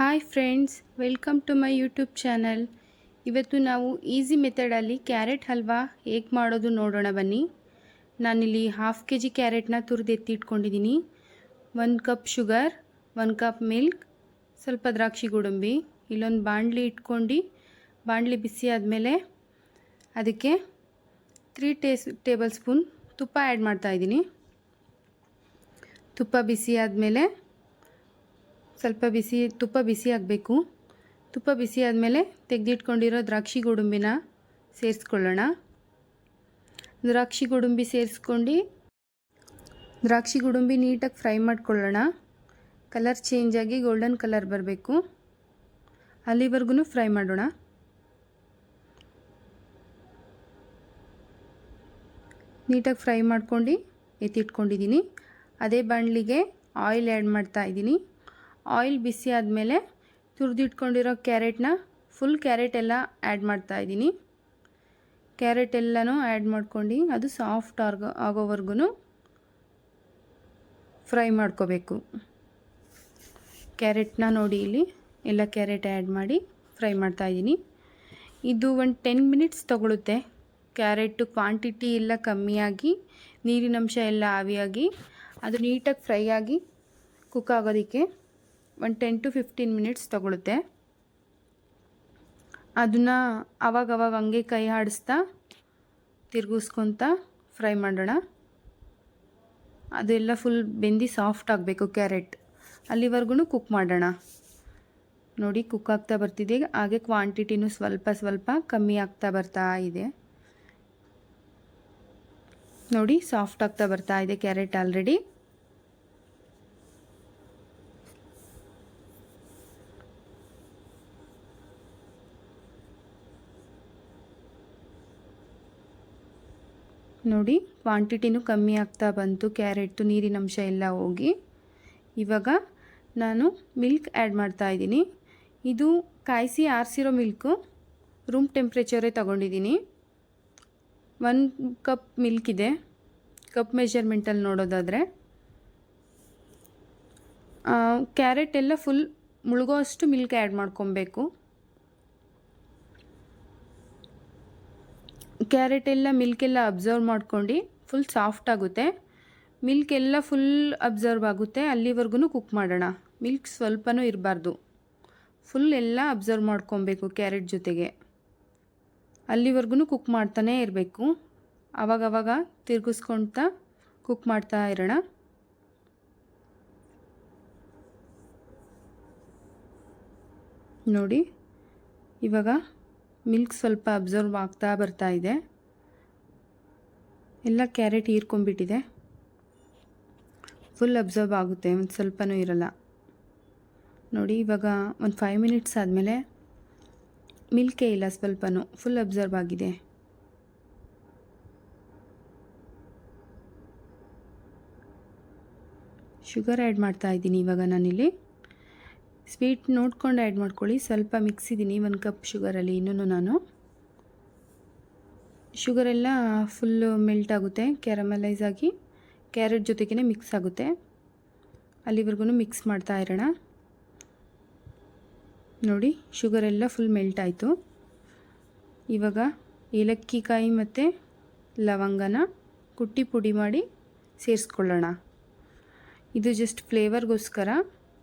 Hi friends, welcome to my YouTube channel. ಇವತ್ತು ನಾವು easy ಮೆಥಡಲ್ಲಿ carrot halwa ಹೇಗೆ ಮಾಡೋದು ನೋಡೋಣ ಬನ್ನಿ. ನಾನಿಲ್ಲಿ ಹಾಫ್ ಕೆ ಜಿ ಕ್ಯಾರೆಟ್ನ ತುರಿದು ಎತ್ತಿಟ್ಕೊಂಡಿದ್ದೀನಿ ಒಂದು ಕಪ್ ಶುಗರ್ ಒಂದು ಕಪ್ ಮಿಲ್ಕ್ ಸ್ವಲ್ಪ ದ್ರಾಕ್ಷಿ ಗೋಡಂಬಿ, ಇಲ್ಲೊಂದು ಬಾಣಲಿ ಇಟ್ಕೊಂಡು, ಬಾಣಲಿ ಬಿಸಿ ಆದಮೇಲೆ ಅದಕ್ಕೆ ತ್ರೀ ಟೇಸ್ ಟೇಬಲ್ ಸ್ಪೂನ್ ತುಪ್ಪ ಆ್ಯಡ್ ಮಾಡ್ತಾಯಿದ್ದೀನಿ ತುಪ್ಪ ಬಿಸಿ ಆದಮೇಲೆ ಸ್ವಲ್ಪ ಬಿಸಿ, ತುಪ್ಪ ಬಿಸಿ ಆಗಬೇಕು. ತುಪ್ಪ ಬಿಸಿ ಆದಮೇಲೆ ತೆಗೆದಿಟ್ಕೊಂಡಿರೋ ದ್ರಾಕ್ಷಿ ಗೋಡಂಬಿನ ಸೇರಿಸ್ಕೊಳ್ಳೋಣ. ದ್ರಾಕ್ಷಿ ಗೋಡಂಬಿ ಸೇರಿಸ್ಕೊಂಡು ದ್ರಾಕ್ಷಿ ಗೋಡಂಬಿ ನೀಟಾಗಿ ಫ್ರೈ ಮಾಡ್ಕೊಳ್ಳೋಣ. ಕಲರ್ ಚೇಂಜ್ ಆಗಿ ಗೋಲ್ಡನ್ ಕಲರ್ ಬರಬೇಕು. ಅಲ್ಲಿವರೆಗೂ ಫ್ರೈ ಮಾಡೋಣ. ನೀಟಾಗಿ ಫ್ರೈ ಮಾಡ್ಕೊಂಡು ಎತ್ತಿಟ್ಕೊಂಡಿದ್ದೀನಿ. ಅದೇ ಬಾಣಲಿಗೆ ಆಯಿಲ್ ಆ್ಯಡ್ ಮಾಡ್ತಾ ಇದ್ದೀನಿ. ಆಯಿಲ್ ಬಿಸಿ ಆದಮೇಲೆ ತುರಿದಿಟ್ಕೊಂಡಿರೋ ಕ್ಯಾರೆಟ್ನ ಫುಲ್ ಕ್ಯಾರೆಟ್ ಎಲ್ಲ ಆ್ಯಡ್ ಮಾಡ್ತಾ ಇದ್ದೀನಿ. ಕ್ಯಾರೆಟ್ ಎಲ್ಲನೂ ಆ್ಯಡ್ ಮಾಡ್ಕೊಂಡು ಅದು ಸಾಫ್ಟ್ ಆಗೋ ಆಗೋವರೆಗೂ ಫ್ರೈ ಮಾಡ್ಕೋಬೇಕು. ಕ್ಯಾರೆಟ್ನ ನೋಡಿ ಇಲ್ಲಿ ಎಲ್ಲ ಕ್ಯಾರೆಟ್ ಆ್ಯಡ್ ಮಾಡಿ ಫ್ರೈ ಮಾಡ್ತಾಯಿದ್ದೀನಿ ಇದು ಒಂದು ಟೆನ್ ಮಿನಿಟ್ಸ್ ತೊಗೊಳುತ್ತೆ. ಕ್ಯಾರೆಟು ಕ್ವಾಂಟಿಟಿ ಎಲ್ಲ ಕಮ್ಮಿಯಾಗಿ, ನೀರಿನಂಶ ಎಲ್ಲ ಆವಿಯಾಗಿ, ಅದು ನೀಟಾಗಿ ಫ್ರೈ ಆಗಿ ಕುಕ್ ಆಗೋದಕ್ಕೆ ಒಂದು ಟೆನ್ ಟು ಫಿಫ್ಟೀನ್ ಮಿನಿಟ್ಸ್ ತಗೊಳುತ್ತೆ. ಅದನ್ನು ಅವಾಗವಾಗ ಹಂಗೆ ಕೈ ಆಡಿಸ್ತಾ ತಿರುಗಿಸ್ಕೊತ ಫ್ರೈ ಮಾಡೋಣ. ಅದೆಲ್ಲ ಫುಲ್ ಬೆಂದು ಸಾಫ್ಟ್ ಆಗಬೇಕು ಕ್ಯಾರೆಟ್. ಅಲ್ಲಿವರೆಗೂ ಕುಕ್ ಮಾಡೋಣ. ನೋಡಿ ಕುಕ್ ಆಗ್ತಾ ಬರ್ತಿದೆ. ಹಾಗೆ ಕ್ವಾಂಟಿಟಿನೂ ಸ್ವಲ್ಪ ಸ್ವಲ್ಪ ಕಮ್ಮಿ ಆಗ್ತಾ ಬರ್ತಾ ಇದೆ. ನೋಡಿ ಸಾಫ್ಟ್ ಆಗ್ತಾ ಬರ್ತಾ ಇದೆ ಕ್ಯಾರೆಟ್ ಆಲ್ರೆಡಿ ನೋಡಿ ಕ್ವಾಂಟಿಟಿನೂ ಕಮ್ಮಿ ಆಗ್ತಾ ಬಂತು ಕ್ಯಾರೆಟ್ದು ನೀರಿನ ಅಂಶ ಎಲ್ಲ ಹೋಗಿ. ಇವಾಗ ನಾನು ಮಿಲ್ಕ್ ಆ್ಯಡ್ ಮಾಡ್ತಾ ಇದ್ದೀನಿ. ಇದು ಕಾಯಿಸಿ ಆರಿಸಿರೋ ಮಿಲ್ಕು ರೂಮ್ ಟೆಂಪ್ರೇಚರೇ ತಗೊಂಡಿದ್ದೀನಿ. ಒನ್ ಕಪ್ ಮಿಲ್ಕ್ ಇದೆ. ಕಪ್ ಮೆಷರ್ಮೆಂಟಲ್ಲಿ ನೋಡೋದಾದರೆ ಕ್ಯಾರೆಟ್ ಎಲ್ಲ ಫುಲ್ ಮುಳುಗೋ ಅಷ್ಟು ಮಿಲ್ಕ್ ಆ್ಯಡ್ ಮಾಡ್ಕೊಬೇಕು. ಕ್ಯಾರೆಟ್ ಎಲ್ಲ ಮಿಲ್ಕೆಲ್ಲ ಅಬ್ಸರ್ವ್ ಮಾಡ್ಕೊಂಡು ಫುಲ್ ಸಾಫ್ಟ್ ಆಗುತ್ತೆ. ಮಿಲ್ಕ್ ಎಲ್ಲ ಫುಲ್ ಅಬ್ಸರ್ವ್ ಆಗುತ್ತೆ. ಅಲ್ಲಿವರೆಗೂ ಕುಕ್ ಮಾಡೋಣ. ಮಿಲ್ಕ್ ಸ್ವಲ್ಪನೂ ಇರಬಾರ್ದು. ಫುಲ್ ಎಲ್ಲ ಅಬ್ಸರ್ವ್ ಮಾಡ್ಕೊಬೇಕು ಕ್ಯಾರೆಟ್ ಜೊತೆಗೆ. ಅಲ್ಲಿವರೆಗೂ ಕುಕ್ ಮಾಡ್ತಾನೇ ಇರಬೇಕು. ಆವಾಗವಾಗ ತಿರುಗಿಸ್ಕೊಳ್ತಾ ಕುಕ್ ಮಾಡ್ತಾ ಇರೋಣ. ನೋಡಿ, ಇವಾಗ ಮಿಲ್ಕ್ ಸ್ವಲ್ಪ ಅಬ್ಸರ್ವ್ ಆಗ್ತಾ ಬರ್ತಾ ಇದೆ. ಎಲ್ಲ ಕ್ಯಾರೆಟ್ ಹೀರ್ಕೊಂಡ್ಬಿಟ್ಟಿದೆ. ಫುಲ್ ಅಬ್ಸರ್ವ್ ಆಗುತ್ತೆ, ಒಂದು ಸ್ವಲ್ಪನೂ ಇರಲ್ಲ. ನೋಡಿ, ಇವಾಗ ಒಂದು ಫೈವ್ ಮಿನಿಟ್ಸ್ ಆದಮೇಲೆ ಮಿಲ್ಕೇ ಇಲ್ಲ, ಸ್ವಲ್ಪನೂ. ಫುಲ್ ಅಬ್ಸರ್ವ್ ಆಗಿದೆ. ಶುಗರ್ ಆ್ಯಡ್ ಮಾಡ್ತಾ ಇದ್ದೀನಿ ಇವಾಗ ನಾನಿಲ್ಲಿ. ಸ್ವೀಟ್ ನೋಡ್ಕೊಂಡು ಆ್ಯಡ್ ಮಾಡ್ಕೊಳ್ಳಿ. ಸ್ವಲ್ಪ ಮಿಕ್ಸ್ ಇದ್ದೀನಿ. ಒಂದು ಕಪ್ ಶುಗರಲ್ಲಿ ಇನ್ನೂ ನಾನು. ಶುಗರೆಲ್ಲ ಫುಲ್ಲು ಮೆಲ್ಟ್ ಆಗುತ್ತೆ. ಕ್ಯಾರಮಲೈಸ್ ಆಗಿ ಕ್ಯಾರೆಟ್ ಜೊತೆಗೇ ಮಿಕ್ಸ್ ಆಗುತ್ತೆ. ಅಲ್ಲಿವರೆಗೂ ಮಿಕ್ಸ್ ಮಾಡ್ತಾ ಇರೋಣ. ನೋಡಿ ಶುಗರೆಲ್ಲ ಫುಲ್ ಮೆಲ್ಟ್ ಆಯಿತು. ಇವಾಗ ಏಲಕ್ಕಿ ಕಾಯಿ ಮತ್ತು ಲವಂಗನ ಕುಟ್ಟಿ ಪುಡಿ ಮಾಡಿ ಸೇರಿಸ್ಕೊಳ್ಳೋಣ. ಇದು ಜಸ್ಟ್ ಫ್ಲೇವರ್ಗೋಸ್ಕರ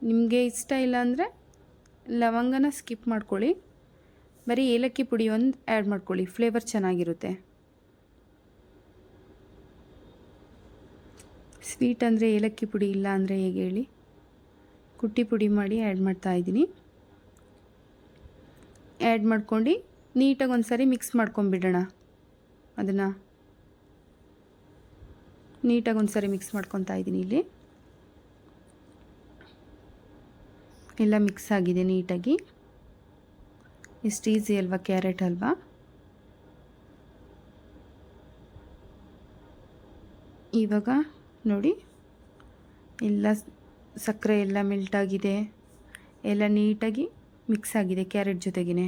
ನಿಮಗೆ ಇಷ್ಟ ಇಲ್ಲ ಅಂದರೆ ಲವಂಗನ ಸ್ಕಿಪ್ ಮಾಡ್ಕೊಳ್ಳಿ. ಬರೀ ಏಲಕ್ಕಿ ಪುಡಿ ಒಂದು ಆ್ಯಡ್ ಮಾಡ್ಕೊಳ್ಳಿ. ಫ್ಲೇವರ್ ಚೆನ್ನಾಗಿರುತ್ತೆ. ಸ್ವೀಟ್ ಅಂದರೆ ಏಲಕ್ಕಿ ಪುಡಿ ಇಲ್ಲ ಅಂದರೆ ಹೇಗೆ ಹೇಳಿ? ಕುಟ್ಟಿ ಪುಡಿ ಮಾಡಿ ಆ್ಯಡ್ ಮಾಡ್ತಾ ಇದ್ದೀನಿ. ಆ್ಯಡ್ ಮಾಡ್ಕೊಂಡು ನೀಟಾಗಿ ಒಂದು ಸಾರಿ ಮಿಕ್ಸ್ ಮಾಡ್ಕೊಂಬಿಡೋಣ. ಅದನ್ನು ನೀಟಾಗಿ ಒಂದು ಸಾರಿ ಮಿಕ್ಸ್ ಮಾಡ್ಕೊತಾ ಇದ್ದೀನಿ ಇಲ್ಲಿ. ಎಲ್ಲ ಮಿಕ್ಸ್ ಆಗಿದೆ ನೀಟಾಗಿ. ಇಷ್ಟು ಈಸಿ ಅಲ್ವಾ ಕ್ಯಾರೆಟ್ ಅಲ್ವಾ? ಇವಾಗ ನೋಡಿ, ಎಲ್ಲ ಸಕ್ಕರೆ ಎಲ್ಲ ಮೆಲ್ಟಾಗಿದೆ ಎಲ್ಲ ನೀಟಾಗಿ ಮಿಕ್ಸ್ ಆಗಿದೆ ಕ್ಯಾರೆಟ್ ಜೊತೆಗೇ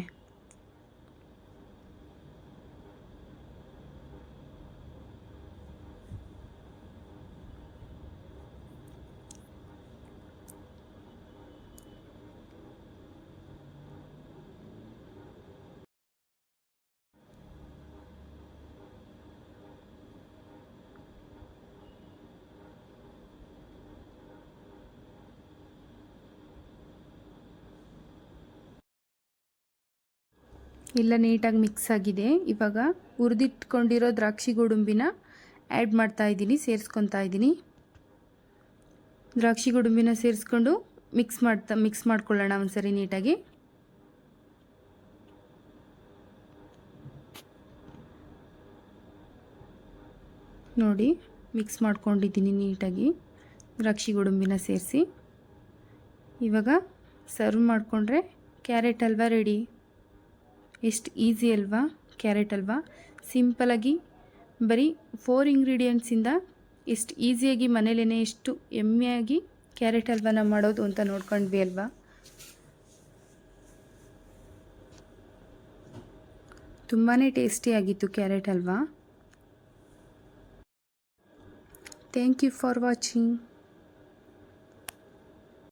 ಎಲ್ಲ ನೀಟಾಗಿ ಮಿಕ್ಸ್ ಆಗಿದೆ. ಇವಾಗ ಹುರಿದಿಟ್ಕೊಂಡಿರೋ ದ್ರಾಕ್ಷಿ ಗುಡುಂಬಿನ ಆ್ಯಡ್ ಮಾಡ್ತಾ ಇದ್ದೀನಿ, ಸೇರಿಸ್ಕೊತಾ ಇದ್ದೀನಿ. ದ್ರಾಕ್ಷಿ ಗುಡುಂಬಿನ ಸೇರಿಸ್ಕೊಂಡು ಮಿಕ್ಸ್ ಮಾಡ್ತಾ, ಮಿಕ್ಸ್ ಮಾಡ್ಕೊಳ್ಳೋಣ ಒಂದ್ಸರಿ ನೀಟಾಗಿ. ನೋಡಿ, ಮಿಕ್ಸ್ ಮಾಡ್ಕೊಂಡಿದ್ದೀನಿ ನೀಟಾಗಿ ದ್ರಾಕ್ಷಿ ಗುಡುಂಬಿನ ಸೇರಿಸಿ. ಇವಾಗ ಸರ್ವ್ ಮಾಡಿಕೊಂಡ್ರೆ ಕ್ಯಾರೆಟ್ ಹಲ್ವಾ ರೆಡಿ. ಎಷ್ಟು ಈಸಿ ಅಲ್ವಾ? ಕ್ಯಾರೆಟ್ ಅಲ್ವಾ? ಸಿಂಪಲಾಗಿ ಬರೀ ಫೋರ್ ಇಂಗ್ರೀಡಿಯೆಂಟ್ಸಿಂದ ಎಷ್ಟು ಈಸಿಯಾಗಿ ಮನೇಲೇ ಎಷ್ಟು ಎಮ್ಮೆಯಾಗಿ ಕ್ಯಾರೆಟ್ ಹಲ್ವಾನ ಮಾಡೋದು ಅಂತ ನೋಡ್ಕೊಂಡ್ವಿ ಅಲ್ವಾ? ತುಂಬಾ ಟೇಸ್ಟಿಯಾಗಿತ್ತು carrot halwa. Thank you for watching